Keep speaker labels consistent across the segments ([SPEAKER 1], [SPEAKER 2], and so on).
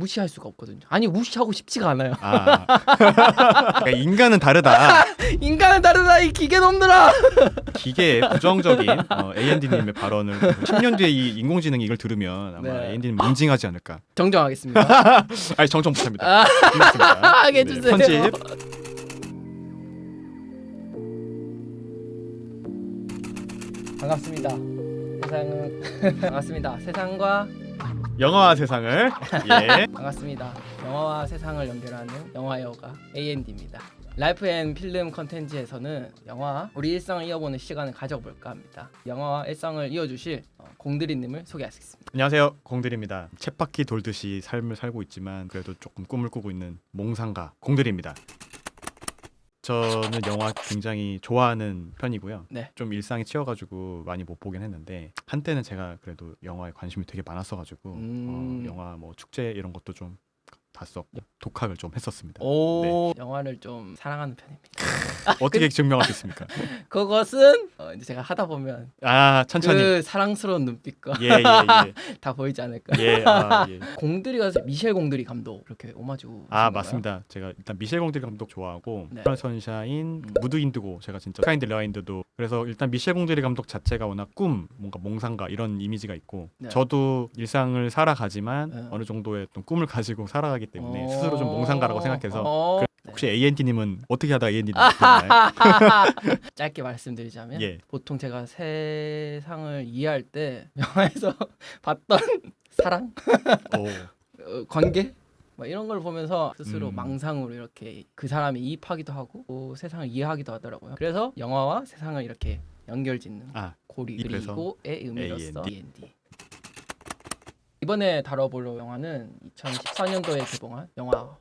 [SPEAKER 1] 무시할 수가 없거든요. 아니 무시하고 싶지가 않아요.
[SPEAKER 2] 아, 그러니까 인간은 다르다.
[SPEAKER 1] 인간은 다르다 이 기계 놈들아.
[SPEAKER 2] 기계의 부정적인 어, A&D님의 발언을 10년 뒤에 이 인공지능이 이걸 들으면 아마
[SPEAKER 1] 네.
[SPEAKER 2] A&D님 응징하지 않을까.
[SPEAKER 1] 정정하겠습니다.
[SPEAKER 2] 아니 정정 못합니다.
[SPEAKER 1] 아,
[SPEAKER 2] 끝났습니다.
[SPEAKER 1] 하게
[SPEAKER 2] 네,
[SPEAKER 1] 해주세요.
[SPEAKER 2] 편집.
[SPEAKER 1] 반갑습니다. 세상은 반갑습니다. 세상과
[SPEAKER 2] 영화와 세상을 예.
[SPEAKER 1] 반갑습니다. 영화와 세상을 연결하는 영화 여가 A&D입니다. 라이프 앤 필름 컨텐츠에서는 영화 우리 일상을 이어보는 시간을 가져볼까 합니다. 영화와 일상을 이어주실 어, 공들이님을 소개하겠습니다.
[SPEAKER 2] 안녕하세요 공들입니다. 쳇바퀴 돌듯이 삶을 살고 있지만 그래도 조금 꿈을 꾸고 있는 몽상가 공들입니다. 저는 영화 굉장히 좋아하는 편이고요.
[SPEAKER 1] 네.
[SPEAKER 2] 좀 일상에 치여가지고 많이 못 보긴 했는데 한때는 제가 그래도 영화에 관심이 되게 많았어가지고
[SPEAKER 1] 음.
[SPEAKER 2] 어, 영화 뭐 축제 이런 것도 좀 봤었고 독학을 좀 했었습니다.
[SPEAKER 1] 오 영화를 좀 사랑하는 편입니다.
[SPEAKER 2] 어떻게 증명하겠습니까?
[SPEAKER 1] 그것은 어, 이제 제가 하다 보면
[SPEAKER 2] 아 천천히
[SPEAKER 1] 그 사랑스러운 눈빛과
[SPEAKER 2] 예예 예
[SPEAKER 1] 다 보이지 않을까.
[SPEAKER 2] 예, 예, 아, 예.
[SPEAKER 1] 공들이가 미셸 공들이 감독 이렇게 오마주.
[SPEAKER 2] 아? 맞습니다. 제가 일단 미셸 공들 감독 좋아하고
[SPEAKER 1] 네.
[SPEAKER 2] 네. 선샤인,
[SPEAKER 1] 음.
[SPEAKER 2] 무드 인드고 제가 진짜 카인드 레와인드도 그래서 일단 미셸 공들이 감독 자체가 워낙 꿈, 뭔가 몽상가 이런 이미지가 있고
[SPEAKER 1] 네.
[SPEAKER 2] 저도 일상을 살아가지만
[SPEAKER 1] 네.
[SPEAKER 2] 어느 정도의 또 꿈을 가지고 살아가기 때문에
[SPEAKER 1] 어.
[SPEAKER 2] 스스로 좀 몽상가라고 생각해서
[SPEAKER 1] 어.
[SPEAKER 2] 혹시 A&D님은 어떻게 하다 A&D님 됐나요?
[SPEAKER 1] 짧게 말씀드리자면
[SPEAKER 2] 예.
[SPEAKER 1] 보통 제가 세상을 이해할 때 영화에서 봤던 사랑,
[SPEAKER 2] 오,
[SPEAKER 1] 어, 관계 뭐 이런 걸 보면서 스스로
[SPEAKER 2] 음.
[SPEAKER 1] 망상으로 이렇게 그 사람이 이입하기도 하고 또 세상을 이해하기도 하더라고요. 그래서 영화와 세상을 이렇게 연결짓는
[SPEAKER 2] 아
[SPEAKER 1] 고리 그리고의 의미로서
[SPEAKER 2] A&D.
[SPEAKER 1] 이번에 다뤄볼 영화는 2014년도에 개봉한 영화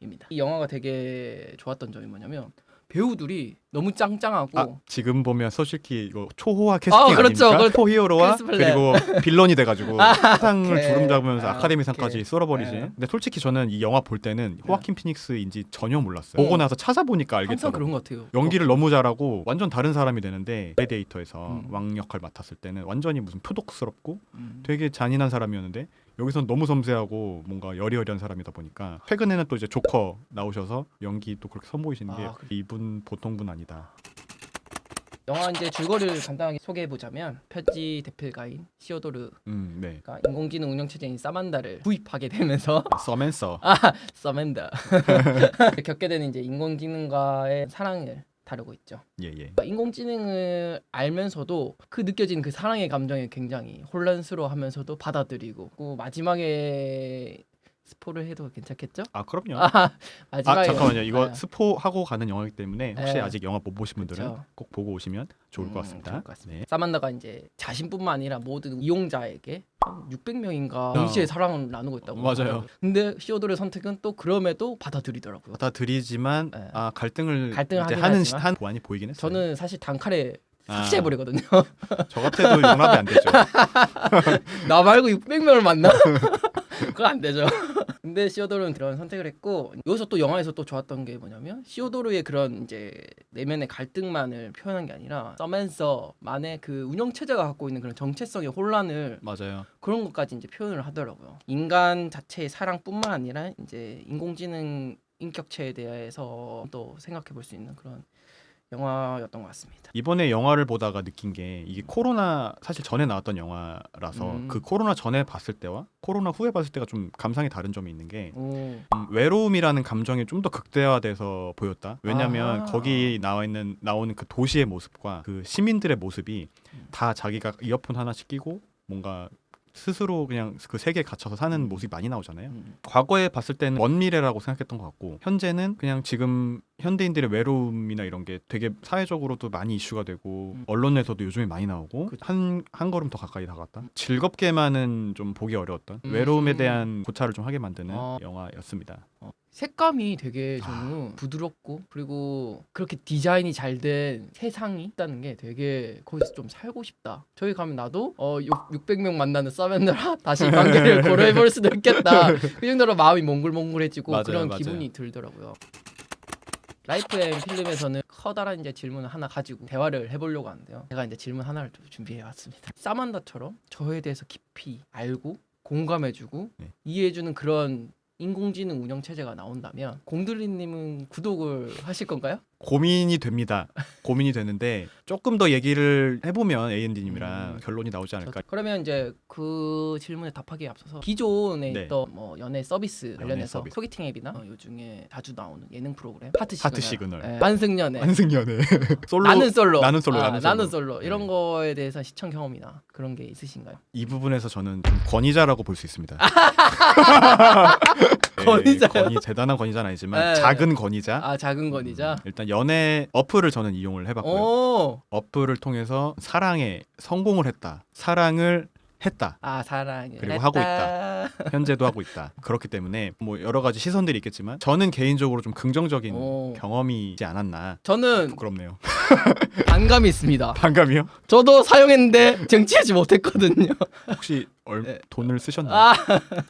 [SPEAKER 1] 허입니다. 이 영화가 되게 좋았던 점이 뭐냐면 배우들이 너무 짱짱하고
[SPEAKER 2] 아, 지금 보면 솔직히 이거 초호화 캐스팅
[SPEAKER 1] 아, 그렇죠.
[SPEAKER 2] 아닙니까?
[SPEAKER 1] 그걸-
[SPEAKER 2] 포히어로와
[SPEAKER 1] 크리스.
[SPEAKER 2] 그리고 빌런이 돼가지고 상을
[SPEAKER 1] 오케이.
[SPEAKER 2] 주름 잡으면서
[SPEAKER 1] 아,
[SPEAKER 2] 아카데미상까지
[SPEAKER 1] 오케이.
[SPEAKER 2] 쏠아버리신.
[SPEAKER 1] 네.
[SPEAKER 2] 근데 솔직히 저는 이 영화 볼 때는 호아킨 피닉스인지 전혀 몰랐어요.
[SPEAKER 1] 어.
[SPEAKER 2] 보고 나서 찾아보니까
[SPEAKER 1] 항상
[SPEAKER 2] 알겠더라고요.
[SPEAKER 1] 그런 것 같아요.
[SPEAKER 2] 연기를 너무 잘하고 완전 다른 사람이 되는데 레데이터에서
[SPEAKER 1] 음.
[SPEAKER 2] 왕 역할 맡았을 때는 완전히 무슨 표독스럽고
[SPEAKER 1] 음.
[SPEAKER 2] 되게 잔인한 사람이었는데 여기선 너무 섬세하고 뭔가 여리여리한 사람이다 보니까 최근에는 또 이제 조커 나오셔서 연기 또 그렇게 선보이시는 게
[SPEAKER 1] 아.
[SPEAKER 2] 이분 보통 분 아니다.
[SPEAKER 1] 영화 이제 줄거리를 간단하게 소개해 보자면 편지 대필가인 시오도르가
[SPEAKER 2] 음, 네.
[SPEAKER 1] 인공지능 운영 체제인 사만다를 구입하게 되면서
[SPEAKER 2] 서맨서.
[SPEAKER 1] 아 서맨다 겪게 되는 이제 인공지능과의 사랑을 다루고 있죠.
[SPEAKER 2] 예, 예.
[SPEAKER 1] 그러니까 인공지능을 알면서도 그 느껴지는 그 사랑의 감정에 굉장히 혼란스러워하면서도 받아들이고 그 마지막에 스포를 해도 괜찮겠죠?
[SPEAKER 2] 아, 그럼요.
[SPEAKER 1] 아
[SPEAKER 2] 아
[SPEAKER 1] 마지막에
[SPEAKER 2] 잠깐만요. 이거
[SPEAKER 1] 아,
[SPEAKER 2] 스포하고 가는 영화이기 때문에 혹시
[SPEAKER 1] 네.
[SPEAKER 2] 아직 영화 못 보신 분들은
[SPEAKER 1] 그쵸.
[SPEAKER 2] 꼭 보고 오시면 좋을
[SPEAKER 1] 음,
[SPEAKER 2] 것 같습니다.
[SPEAKER 1] 좋을 것 같습니다.
[SPEAKER 2] 네.
[SPEAKER 1] 사만다가 이제 자신뿐만 아니라 모든 이용자에게 600명인가
[SPEAKER 2] 어.
[SPEAKER 1] 동시에 사랑을 나누고 있다고.
[SPEAKER 2] 맞아요.
[SPEAKER 1] 근데 시오도르의 선택은 또 그럼에도 받아들이더라고요.
[SPEAKER 2] 받아들이지만
[SPEAKER 1] 네.
[SPEAKER 2] 아 갈등을,
[SPEAKER 1] 갈등을
[SPEAKER 2] 이제
[SPEAKER 1] 하긴
[SPEAKER 2] 하는
[SPEAKER 1] 하지만
[SPEAKER 2] 한 보안이 보이긴 했어요.
[SPEAKER 1] 저는 사실 단칼에
[SPEAKER 2] 아.
[SPEAKER 1] 삭제해버리거든요.
[SPEAKER 2] 저 같아도 용납이 안 되죠.
[SPEAKER 1] 나 말고 600명을 만나? 그건 안 되죠. 근데 시오도르는 그런 선택을 했고 여기서 또 영화에서 또 좋았던 게 뭐냐면 시오도르의 그런 이제 내면의 갈등만을 표현한 게 아니라 서맨서만의 그 운영 체제가 갖고 있는 그런 정체성의 혼란을
[SPEAKER 2] 맞아요.
[SPEAKER 1] 그런 것까지 이제 표현을 하더라고요. 인간 자체의 사랑뿐만 아니라 이제 인공지능 인격체에 대해서 또 생각해 볼 수 있는 그런 영화였던 것 같습니다.
[SPEAKER 2] 이번에 영화를 보다가 느낀 게 이게 코로나 사실 전에 나왔던 영화라서
[SPEAKER 1] 음.
[SPEAKER 2] 그 코로나 전에 봤을 때와 코로나 후에 봤을 때가 좀 감상이 다른 점이 있는 게
[SPEAKER 1] 오,
[SPEAKER 2] 음, 외로움이라는 감정이 좀 더 극대화돼서 보였다. 왜냐하면
[SPEAKER 1] 아.
[SPEAKER 2] 거기 나와 있는 나오는 그 도시의 모습과 그 시민들의 모습이
[SPEAKER 1] 음.
[SPEAKER 2] 다 자기가 이어폰 하나씩 끼고 뭔가 스스로 그냥 그 세계에 갇혀서 사는 모습이 많이 나오잖아요.
[SPEAKER 1] 음.
[SPEAKER 2] 과거에 봤을 때는 먼 미래라고 생각했던 것 같고 현재는 그냥 지금 현대인들의 외로움이나 이런 게 되게 사회적으로도 많이 이슈가 되고
[SPEAKER 1] 음.
[SPEAKER 2] 언론에서도 요즘에 많이 나오고
[SPEAKER 1] 그쵸.
[SPEAKER 2] 한, 한 걸음 더 가까이 다가갔다 즐겁게만은 좀 보기 어려웠던
[SPEAKER 1] 음.
[SPEAKER 2] 외로움에 대한 고찰을 좀 하게 만드는
[SPEAKER 1] 어.
[SPEAKER 2] 영화였습니다
[SPEAKER 1] 색감이 되게
[SPEAKER 2] 아.
[SPEAKER 1] 저는 부드럽고 그리고 그렇게 디자인이 잘 된 세상이 있다는 게 되게 거기서 좀 살고 싶다. 저기 가면 나도 어 6, 600명 만나는 서맨더라 다시 관계를 고려해 볼 수도 있겠다. 그 정도로 마음이 몽글몽글해지고
[SPEAKER 2] 맞아요,
[SPEAKER 1] 그런
[SPEAKER 2] 맞아요.
[SPEAKER 1] 기분이 들더라고요. 라이프 앤 필름에서는 커다란 이제 질문을 하나 가지고 대화를 해보려고 하는데요. 제가 이제 질문 하나를 좀 준비해 왔습니다. 사만다처럼 저에 대해서 깊이 알고 공감해주고
[SPEAKER 2] 네.
[SPEAKER 1] 이해해주는 그런 인공지능 운영 체제가 나온다면 공들이님은 구독을 하실 건가요?
[SPEAKER 2] 고민이 됩니다. 고민이 되는데 조금 더 얘기를 해보면 A&D님이랑
[SPEAKER 1] 음.
[SPEAKER 2] 결론이 나오지 않을까.
[SPEAKER 1] 그러면 이제 그 질문에 답하기에 앞서서 기존에
[SPEAKER 2] 네.
[SPEAKER 1] 있던 뭐 연애 서비스 관련해서
[SPEAKER 2] 서비스.
[SPEAKER 1] 소개팅 앱이나 어, 요즘에 자주 나오는 예능 프로그램 하트 시그널,
[SPEAKER 2] 하트 시그널.
[SPEAKER 1] 예, 환승연애,
[SPEAKER 2] 환승연애 솔로
[SPEAKER 1] 나는 솔로,
[SPEAKER 2] 나는 솔로,
[SPEAKER 1] 아,
[SPEAKER 2] 나는
[SPEAKER 1] 나는
[SPEAKER 2] 솔로.
[SPEAKER 1] 솔로 이런
[SPEAKER 2] 네.
[SPEAKER 1] 거에 대해서 시청 경험이나 그런 게 있으신가요?
[SPEAKER 2] 이 부분에서 저는 좀 권위자라고 볼 수 있습니다. 네,
[SPEAKER 1] 권위자요?
[SPEAKER 2] 권위 대단한 권위자는 아니지만
[SPEAKER 1] 네.
[SPEAKER 2] 작은 권위자.
[SPEAKER 1] 아 작은 건이자.
[SPEAKER 2] 일단 연애 어플을 저는 이용을 해봤고요.
[SPEAKER 1] 오,
[SPEAKER 2] 어플을 통해서 사랑에 성공을 했다. 사랑을 했다.
[SPEAKER 1] 아 사랑을
[SPEAKER 2] 그리고. 하고 있다. 현재도 하고 있다. 그렇기 때문에 뭐 여러 가지 시선들이 있겠지만 저는 개인적으로 좀 긍정적인
[SPEAKER 1] 오.
[SPEAKER 2] 경험이지 않았나.
[SPEAKER 1] 저는
[SPEAKER 2] 부끄럽네요.
[SPEAKER 1] 반감이 있습니다.
[SPEAKER 2] 반감이요?
[SPEAKER 1] 저도 사용했는데 정치하지 못했거든요.
[SPEAKER 2] 혹시 얼,
[SPEAKER 1] 네.
[SPEAKER 2] 돈을 쓰셨나요?
[SPEAKER 1] 아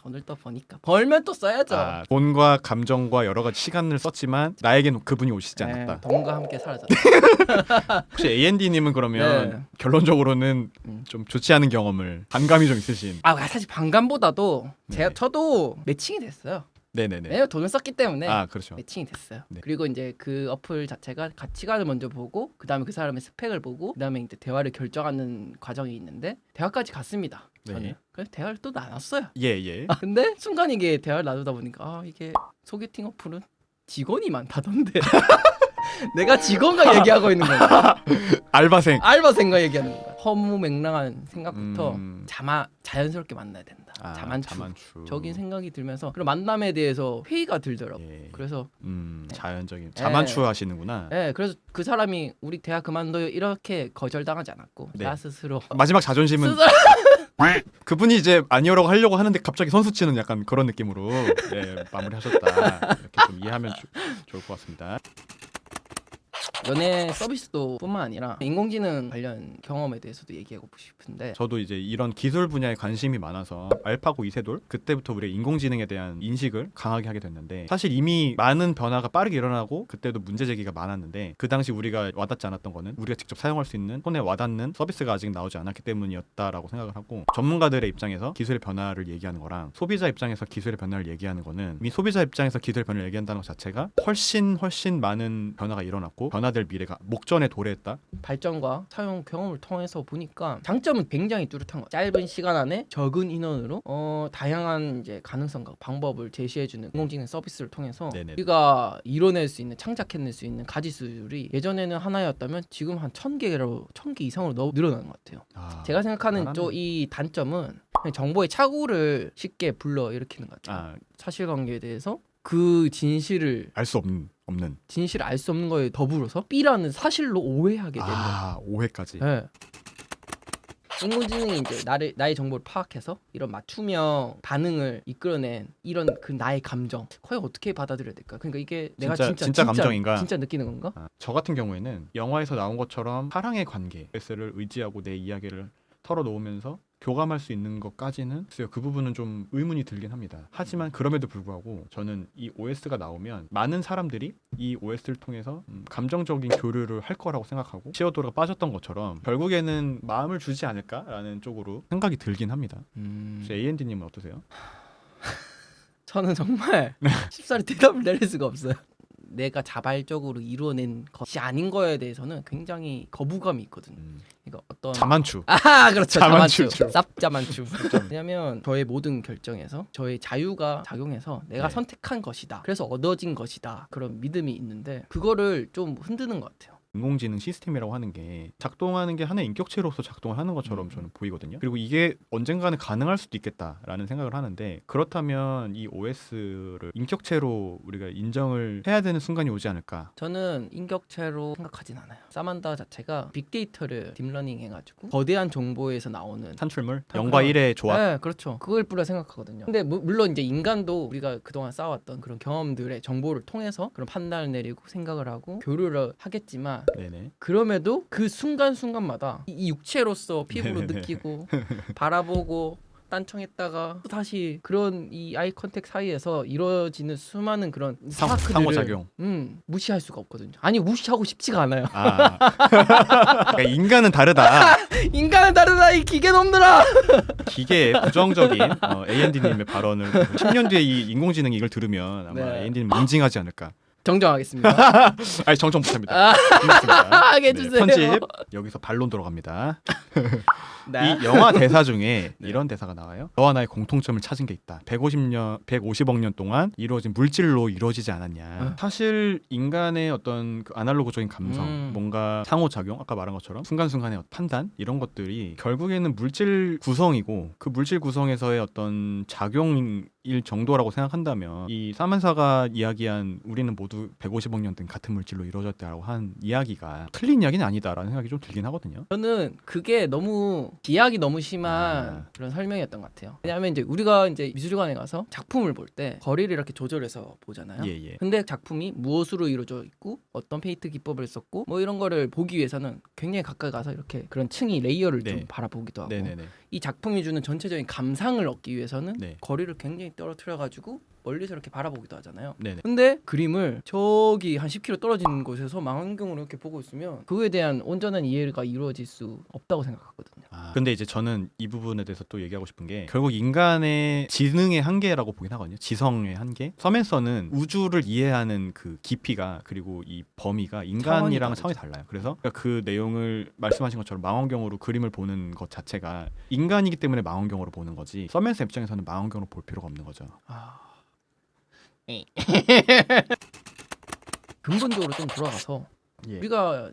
[SPEAKER 1] 돈을 또 버니까 벌면 또 써야죠.
[SPEAKER 2] 아, 돈과 감정과 여러 가지 시간을 썼지만 나에겐 그분이 오시지
[SPEAKER 1] 네,
[SPEAKER 2] 않았다.
[SPEAKER 1] 돈과 함께 사라졌다.
[SPEAKER 2] 혹시 A&D님은 그러면
[SPEAKER 1] 네.
[SPEAKER 2] 결론적으로는
[SPEAKER 1] 음.
[SPEAKER 2] 좀 좋지 않은 경험을 반감이 좀 있으신.
[SPEAKER 1] 아 사실 반감보다도 제가
[SPEAKER 2] 네.
[SPEAKER 1] 저도 매칭이 됐어요.
[SPEAKER 2] 네네네.
[SPEAKER 1] 왜냐면 돈을 썼기 때문에
[SPEAKER 2] 아 그렇죠.
[SPEAKER 1] 매칭이 됐어요.
[SPEAKER 2] 네.
[SPEAKER 1] 그리고 이제 그 어플 자체가 가치관을 먼저 보고 그 다음에 그 사람의 스펙을 보고 그 다음에 이제 대화를 결정하는 과정이 있는데 대화까지 갔습니다. 저는
[SPEAKER 2] 네.
[SPEAKER 1] 그래서 대화를 또 나눴어요.
[SPEAKER 2] 예 예.
[SPEAKER 1] 아, 근데 순간 이게 대화를 나누다 보니까 아 이게 소개팅 어플은 직원이 많다던데 내가 직원과 얘기하고 있는 건가
[SPEAKER 2] 알바생.
[SPEAKER 1] 알바생과 얘기하는 건가 허무맹랑한 생각부터
[SPEAKER 2] 음.
[SPEAKER 1] 자마 자연스럽게 만나야 된다
[SPEAKER 2] 아,
[SPEAKER 1] 자만추
[SPEAKER 2] 자만추.
[SPEAKER 1] 적인 생각이 들면서 그런 만남에 대해서 회의가 들더라고 요
[SPEAKER 2] 예.
[SPEAKER 1] 그래서
[SPEAKER 2] 음
[SPEAKER 1] 네.
[SPEAKER 2] 자연적인 자만추 하시는구나.
[SPEAKER 1] 예 그래서 그 사람이 우리 대화 그만둬요 이렇게 거절당하지 않았고
[SPEAKER 2] 네.
[SPEAKER 1] 나 스스로
[SPEAKER 2] 마지막 자존심은
[SPEAKER 1] 스스로
[SPEAKER 2] 그분이 이제 아니오라고 하려고 하는데 갑자기 선수 치는 약간 그런 느낌으로 예, 마무리하셨다. 이렇게 좀 이해하면 조- 좋을 것 같습니다.
[SPEAKER 1] 연애 서비스도 뿐만 아니라 인공지능 관련 경험에 대해서도 얘기하고 싶은데
[SPEAKER 2] 저도 이제 이런 기술 분야에 관심이 많아서 알파고 이세돌 그때부터 우리 가 인공지능에 대한 인식을 강하게 하게 됐는데 사실 이미 많은 변화가 빠르게 일어나고 그때도 문제 제기가 많았는데 그 당시 우리가 와닿지 않았던 거는 우리가 직접 사용할 수 있는 손에 와닿는 서비스가 아직 나오지 않았기 때문이었다라고 생각을 하고 전문가들의 입장에서 기술의 변화를 얘기하는 거랑 소비자 입장에서 기술의 변화를 얘기하는 거는 이미 소비자 입장에서 기술의 변화를 얘기한다는 것 자체가 훨씬 훨씬 많은 변화가 일어났고 변화 될 미래가 목전에 도래했다
[SPEAKER 1] 발전과 사용 경험을 통해서 보니까 장점은 굉장히 뚜렷한 거. 짧은 시간 안에 적은 인원으로 어, 다양한 이제 가능성과 방법을 제시해주는 인공지능 서비스를 통해서
[SPEAKER 2] 네네.
[SPEAKER 1] 우리가 이뤄낼 수 있는 창작해낼 수 있는 가지수들이 예전에는 하나였다면 지금 한 천 개로 천 개 이상으로 너, 늘어나는 것 같아요.
[SPEAKER 2] 아,
[SPEAKER 1] 제가 생각하는
[SPEAKER 2] 잘하네.
[SPEAKER 1] 또이 단점은 그냥 정보의 착오를 쉽게 불러 일으키는 것 같아요.
[SPEAKER 2] 아,
[SPEAKER 1] 사실관계에 대해서 그 진실을
[SPEAKER 2] 알 수 없는 없는
[SPEAKER 1] 진실을 알 수 없는 거에 더불어서 B라는 사실로 오해하게 되는
[SPEAKER 2] 아 오해까지
[SPEAKER 1] 네. 인공지능이 이제 나를 나의 정보를 파악해서 이런 맞춤형 반응을 이끌어낸 이런 그 나의 감정 과연 어떻게 받아들여야 될까? 그러니까 이게 내가
[SPEAKER 2] 진짜-
[SPEAKER 1] 진짜
[SPEAKER 2] 진짜 감정인가?
[SPEAKER 1] 진짜 느끼는 건가?
[SPEAKER 2] 아, 저 같은 경우에는 영화에서 나온 것처럼 사랑의 관계 S를 의지하고 내 이야기를 털어놓으면서 교감할 수 있는 것까지는 글쎄요 그 부분은 좀 의문이 들긴 합니다 하지만 그럼에도 불구하고 저는 이 OS가 나오면 많은 사람들이 이 OS를 통해서 음, 감정적인 교류를 할 거라고 생각하고 시어도르가 빠졌던 것처럼 결국에는 마음을 주지 않을까라는 쪽으로 생각이 들긴 합니다
[SPEAKER 1] 음...
[SPEAKER 2] A&D님은 어떠세요?
[SPEAKER 1] 저는 정말
[SPEAKER 2] 네.
[SPEAKER 1] 쉽사리 대답을 내릴 수가 없어요. 내가 자발적으로 이루어낸 것이 아닌 거에 대해서는 굉장히 거부감이 있거든요.
[SPEAKER 2] 음,
[SPEAKER 1] 이거 어떤
[SPEAKER 2] 자만추.
[SPEAKER 1] 아 그렇죠. 자만추. 쌉자만추. 왜냐면 저의 모든 결정에서 저의 자유가 작용해서 내가
[SPEAKER 2] 네.
[SPEAKER 1] 선택한 것이다. 그래서 얻어진 것이다. 그런 믿음이 있는데 그거를 좀 흔드는 것 같아요
[SPEAKER 2] 인공지능 시스템이라고 하는 게 작동하는 게 하나의 인격체로서 작동을 하는 것처럼 저는 보이거든요. 그리고 이게 언젠가는 가능할 수도 있겠다라는 생각을 하는데 그렇다면 이 OS를 인격체로 우리가 인정을 해야 되는 순간이 오지 않을까?
[SPEAKER 1] 저는 인격체로 생각하진 않아요 사만다 자체가 빅데이터를 딥러닝 해가지고 거대한 정보에서 나오는
[SPEAKER 2] 산출물
[SPEAKER 1] 다
[SPEAKER 2] 0과
[SPEAKER 1] 그런-
[SPEAKER 2] 1의 조합.
[SPEAKER 1] 네, 그렇죠. 그걸 뿌려 생각하거든요. 근데 무- 물론 이제 인간도 우리가 그동안 쌓아왔던 그런 경험들의 정보를 통해서 그런 판단을 내리고 생각을 하고 교류를 하겠지만
[SPEAKER 2] 네네.
[SPEAKER 1] 그럼에도 그 순간순간마다 이- 이 육체로서 피부로
[SPEAKER 2] 네네네.
[SPEAKER 1] 느끼고 바라보고 딴청했다가 또 다시 그런 이 아이 컨택 사이에서 이루어지는 수많은 그런
[SPEAKER 2] 상- 상호작용.
[SPEAKER 1] 음, 무시할 수가 없거든요. 아니 무시하고 싶지가 않아요.
[SPEAKER 2] 아. 그러니까 인간은 다르다.
[SPEAKER 1] 인간은 다르다 이 기계 놈들아.
[SPEAKER 2] 기계의 부정적인 어, A&D님의 발언을 10년 뒤에 이 인공지능이 이걸 들으면 아마
[SPEAKER 1] 네.
[SPEAKER 2] A&D님 응징하지 않을까.
[SPEAKER 1] 정정하겠습니다.
[SPEAKER 2] 아니 정정 못합니다.
[SPEAKER 1] 아. 하게 해주세요.
[SPEAKER 2] 편집 여기서 반론 들어갑니다.
[SPEAKER 1] 네.
[SPEAKER 2] 이 영화 대사 중에
[SPEAKER 1] 네.
[SPEAKER 2] 이런 대사가 나와요. 너와 나의 공통점을 찾은 게 있다. 150년, 150억 년 동안 이루어진 물질로 이루어지지 않았냐.
[SPEAKER 1] 어.
[SPEAKER 2] 사실 인간의 어떤 그 아날로그적인 감성,
[SPEAKER 1] 음.
[SPEAKER 2] 뭔가 상호작용, 아까 말한 것처럼 순간순간의 판단 이런 것들이 결국에는 물질 구성이고 그 물질 구성에서의 어떤 작용 일 정도라고 생각한다면 이 사만사가 이야기한 우리는 모두 150억 년 된 같은 물질로 이루어졌다라고 한 이야기가 틀린 이야기는 아니다라는 생각이 좀 들긴 하거든요.
[SPEAKER 1] 저는 그게 너무 기약이 너무 심한
[SPEAKER 2] 아.
[SPEAKER 1] 그런 설명이었던 것 같아요. 왜냐하면 이제 우리가 이제 미술관에 가서 작품을 볼 때 거리를 이렇게 조절해서 보잖아요.
[SPEAKER 2] 예, 예.
[SPEAKER 1] 근데 작품이 무엇으로 이루어져 있고 어떤 페인트 기법을 썼고 뭐 이런 거를 보기 위해서는 굉장히 가까이 가서 이렇게 그런 층이 레이어를 좀
[SPEAKER 2] 네.
[SPEAKER 1] 바라보기도 하고
[SPEAKER 2] 네네네.
[SPEAKER 1] 이 작품이 주는 전체적인 감상을 얻기 위해서는
[SPEAKER 2] 네.
[SPEAKER 1] 거리를 굉장히 떨어뜨려 가지고 멀리서 이렇게 바라보기도 하잖아요.
[SPEAKER 2] 네네.
[SPEAKER 1] 근데 그림을 저기 한 10km 떨어진 곳에서 망원경으로 이렇게 보고 있으면 그거에 대한 온전한 이해가 이루어질 수 없다고 생각하거든요.
[SPEAKER 2] 아, 근데 이제 저는 이 부분에 대해서 또 얘기하고 싶은 게 결국 인간의 지능의 한계라고 보긴 하거든요. 지성의 한계. 서맨서는 우주를 이해하는 그 깊이가 그리고 이 범위가 인간이랑
[SPEAKER 1] 차원이
[SPEAKER 2] 차원이 달라요. 그래서 그러니까 그 내용을 말씀하신 것처럼 망원경으로 그림을 보는 것 자체가 인간이기 때문에 망원경으로 보는 거지. 서맨서 입장에서는 망원경으로 볼 필요가 없는 거죠.
[SPEAKER 1] 아. 근본적으로 좀 돌아가서
[SPEAKER 2] 예.
[SPEAKER 1] 우리가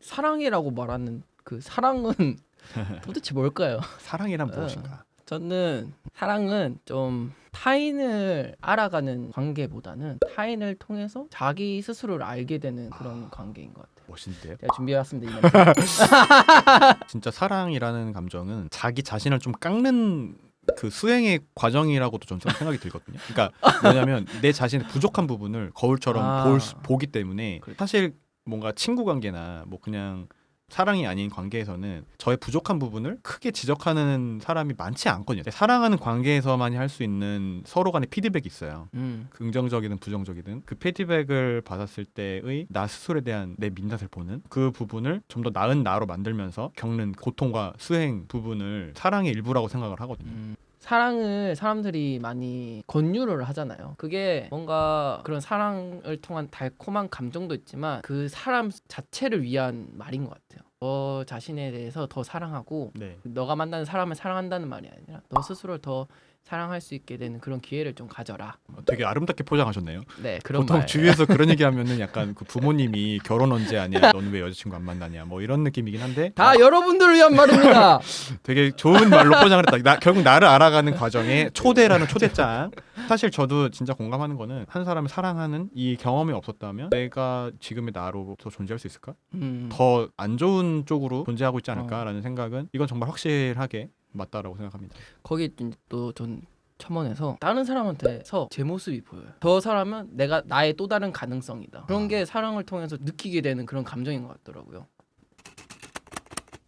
[SPEAKER 1] 사랑이라고 말하는 그 사랑은 도대체 뭘까요?
[SPEAKER 2] 사랑이란
[SPEAKER 1] 어.
[SPEAKER 2] 무엇인가?
[SPEAKER 1] 저는 사랑은 좀 타인을 알아가는 관계보다는 타인을 통해서 자기 스스로를 알게 되는 그런 관계인 것 같아요.
[SPEAKER 2] 멋있는데요.
[SPEAKER 1] 제가 준비해왔습니다. 이 멘트.
[SPEAKER 2] 진짜 사랑이라는 감정은 자기 자신을 좀 깎는 그 수행의 과정이라고도 저는 생각이 들거든요. 그러니까 뭐냐면 내 자신의 부족한 부분을 거울처럼
[SPEAKER 1] 아.
[SPEAKER 2] 볼 수- 보기 때문에
[SPEAKER 1] 그렇죠.
[SPEAKER 2] 사실 뭔가 친구 관계나 뭐 그냥 사랑이 아닌 관계에서는 저의 부족한 부분을 크게 지적하는 사람이 많지 않거든요. 사랑하는 관계에서만이 할 수 있는 서로 간의 피드백이 있어요.
[SPEAKER 1] 음.
[SPEAKER 2] 긍정적이든 부정적이든 그 피드백을 받았을 때의 나 스스로에 대한 내 민낯을 보는 그 부분을 좀 더 나은 나로 만들면서 겪는 고통과 수행 부분을 사랑의 일부라고 생각을 하거든요.
[SPEAKER 1] 음. 사랑을 사람들이 많이 권유를 하잖아요. 그게 뭔가 그런 사랑을 통한 달콤한 감정도 있지만 그 사람 자체를 위한 말인 것 같아요. 너 자신에 대해서 더 사랑하고
[SPEAKER 2] 네.
[SPEAKER 1] 너가 만나는 사람을 사랑한다는 말이 아니라 너 스스로를 더 사랑할 수 있게 되는 그런 기회를 좀 가져라.
[SPEAKER 2] 어, 되게 아름답게 포장하셨네요.
[SPEAKER 1] 네, 그런
[SPEAKER 2] 보통
[SPEAKER 1] 말.
[SPEAKER 2] 주위에서 그런 얘기하면은 약간 그 부모님이 결혼 언제 하냐, 너는 왜 여자친구 안 만나냐, 뭐 이런 느낌이긴 한데
[SPEAKER 1] 다 여러분들을 위한 말입니다.
[SPEAKER 2] 되게 좋은 말로 포장을 했다. 나, 결국 나를 알아가는 과정에 초대라는 초대장. 사실 저도 진짜 공감하는 거는 한 사람을 사랑하는 이 경험이 없었다면 내가 지금의 나로 더 존재할 수 있을까?
[SPEAKER 1] 음.
[SPEAKER 2] 더 안 좋은 쪽으로 존재하고 있지 않을까라는 생각은 이건 정말 확실하게 맞다라고 생각합니다.
[SPEAKER 1] 거기 또전 첨언해서 다른 사람한테서 제 모습이 보여요. 저 사람은 내가 나의 또 다른 가능성이다. 그런
[SPEAKER 2] 아.
[SPEAKER 1] 게 사랑을 통해서 느끼게 되는 그런 감정인 것 같더라고요.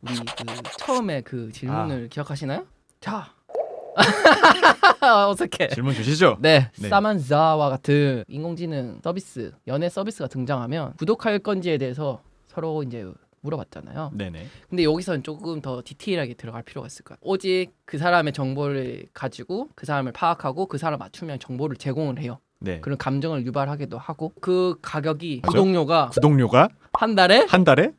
[SPEAKER 1] 우리 그 처음에 그 질문을
[SPEAKER 2] 아.
[SPEAKER 1] 기억하시나요? 자, 어색해.
[SPEAKER 2] 질문 주시죠.
[SPEAKER 1] 네,
[SPEAKER 2] 네.
[SPEAKER 1] 사만자와 같은 인공지능 서비스, 연애 서비스가 등장하면 구독할 건지에 대해서 서로 이제 물어봤잖아요.
[SPEAKER 2] 네네.
[SPEAKER 1] 근데 여기서는 조금 더 디테일하게 들어갈 필요가 있을 거야. 오직 그 사람의 정보를 가지고 그 사람을 파악하고 그 사람 맞춤형 정보를 제공을 해요.
[SPEAKER 2] 네.
[SPEAKER 1] 그런 감정을 유발하기도 하고 그 가격이
[SPEAKER 2] 맞아?
[SPEAKER 1] 구독료가
[SPEAKER 2] 구독료가
[SPEAKER 1] 한 달에
[SPEAKER 2] 한 달에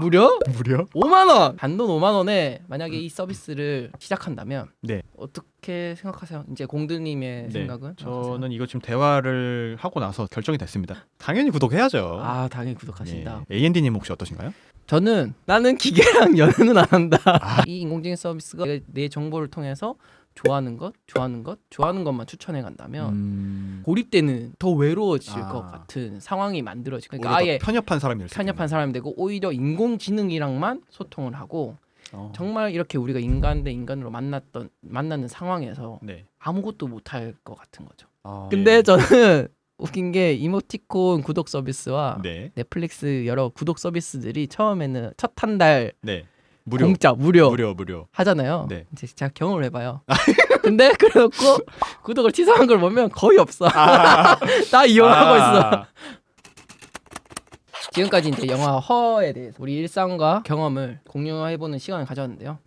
[SPEAKER 1] 무려
[SPEAKER 2] 무려
[SPEAKER 1] 5만 원. 단돈 5만 원에 만약에 이 서비스를 시작한다면
[SPEAKER 2] 네.
[SPEAKER 1] 어떻게 생각하세요? 이제 공드님의
[SPEAKER 2] 네.
[SPEAKER 1] 생각은?
[SPEAKER 2] 저는 이거 지금 대화를 하고 나서 결정이 됐습니다. 당연히 구독해야죠.
[SPEAKER 1] 아 당연히 구독하신다.
[SPEAKER 2] 네. A&D님 혹시 어떠신가요?
[SPEAKER 1] 저는 나는 기계랑 연애는 안 한다.
[SPEAKER 2] 아.
[SPEAKER 1] 이 인공지능 서비스가 내- 내 정보를 통해서 좋아하는 것, 좋아하는 것, 좋아하는 것만 추천해 간다면
[SPEAKER 2] 음...
[SPEAKER 1] 고립되는 더 외로워질
[SPEAKER 2] 아.
[SPEAKER 1] 것 같은 상황이 만들어지. 그러니까
[SPEAKER 2] 더
[SPEAKER 1] 아예
[SPEAKER 2] 편협한 사람이
[SPEAKER 1] 편협한 사람이 되고 오히려 인공지능이랑만 소통을 하고
[SPEAKER 2] 어.
[SPEAKER 1] 정말 이렇게 우리가 인간 대 인간으로 만났던 만나는 상황에서
[SPEAKER 2] 네.
[SPEAKER 1] 아무것도 못할 것 같은 거죠.
[SPEAKER 2] 아,
[SPEAKER 1] 근데
[SPEAKER 2] 네.
[SPEAKER 1] 저는 웃긴 게 이모티콘 구독 서비스와
[SPEAKER 2] 네.
[SPEAKER 1] 넷플릭스 여러 구독 서비스들이 처음에는 첫 한 달
[SPEAKER 2] 네. 무료.
[SPEAKER 1] 공짜 무료,
[SPEAKER 2] 무료 무료.
[SPEAKER 1] 하잖아요.
[SPEAKER 2] 네.
[SPEAKER 1] 이제 제가 경험을 해봐요. 근데 그래놓고 구독을 취소한 걸 보면 거의 없어. 다 이용하고 있어.
[SPEAKER 2] 아,
[SPEAKER 1] 지금까지 이제 영화 허에 대해서 우리 일상과 경험을 공유해보는 시간을 가졌는데요.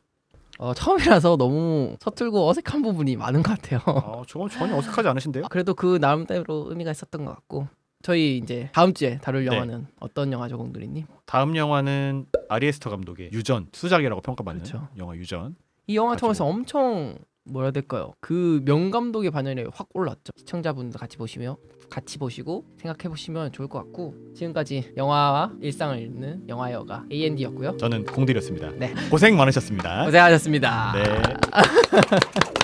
[SPEAKER 1] 어, 처음이라서 너무 서툴고 어색한 부분이 많은 것 같아요.
[SPEAKER 2] 어, 저건 전혀 어색하지 않으신데요?
[SPEAKER 1] 그래도 그 나름대로 의미가 있었던 것 같고 저희 이제 다음 주에 다룰
[SPEAKER 2] 네.
[SPEAKER 1] 영화는 어떤 영화죠, 공두리님?
[SPEAKER 2] 다음 영화는 아리에스터 감독의 유전 수작이라고 평가받는
[SPEAKER 1] 그렇죠.
[SPEAKER 2] 영화 유전.
[SPEAKER 1] 이 영화
[SPEAKER 2] 가지고.
[SPEAKER 1] 통해서 엄청 뭐라 해야 될까요? 그 명감독의 반열에 확 올랐죠. 시청자분들 같이 보시며 같이 보시고 생각해 보시면 좋을 것 같고 지금까지 영화와 일상을 읽는 영화 여가 A&D였고요.
[SPEAKER 2] 저는 공들였습니다.
[SPEAKER 1] 네.
[SPEAKER 2] 고생 많으셨습니다.
[SPEAKER 1] 고생하셨습니다.
[SPEAKER 2] 네.